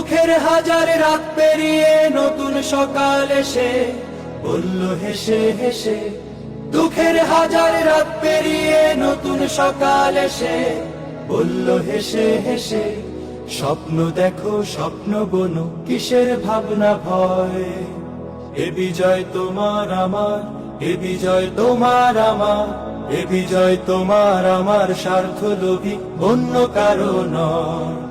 দুঃখের হাজার রাত পেরিয়ে নতুন সকাল এসে, বলল, হেসে হেসে। দুঃখের হাজার রাত পেরিয়ে নতুন সকাল এসে, বলল, হেসে হেসে। স্বপ্ন দেখো, স্বপ্ন বনো, কিসের ভাবনা ভয়? এ বিজয় তোমার আমার, এ বিজয় তোমার আমার, এ বিজয় তোমার আমার স্বার্থ লোভী অন্য কারও নয়।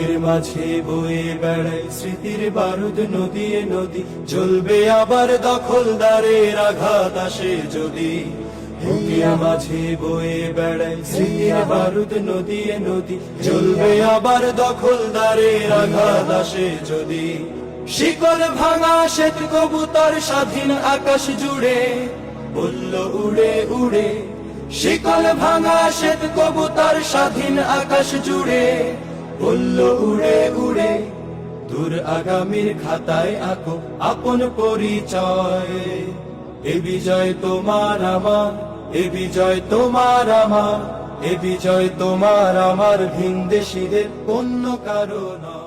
বুকের মাঝে বয়ে বেড়ায় স্মৃতির বারুদ, নদী নদী। জ্বলবে আবার দখলদারের আঘাত আসে যদি। বুকের মাঝে বয়ে বেড়ায় স্মৃতির বারুদ, নদী নদী। জ্বলবে আবার দখলদারের আঘাত আসে যদি। শিকল ভাঙা শ্বেত কবুতর স্বাধীন আকাশ জুড়ে, বলল উড়ে উড়ে। শিকল ভাঙা শ্বেত কবুতর স্বাধীন আকাশ জুড়ে। বলল, উড়ে উড়ে, দূর আগামীর খাতায় আঁকো আপন পরিচয়। এ বিজয় তোমার আমার, এ বিজয় তোমার আমার, এ বিজয় তোমার আমার ভিনদেশীদের অন্য কারও নয়।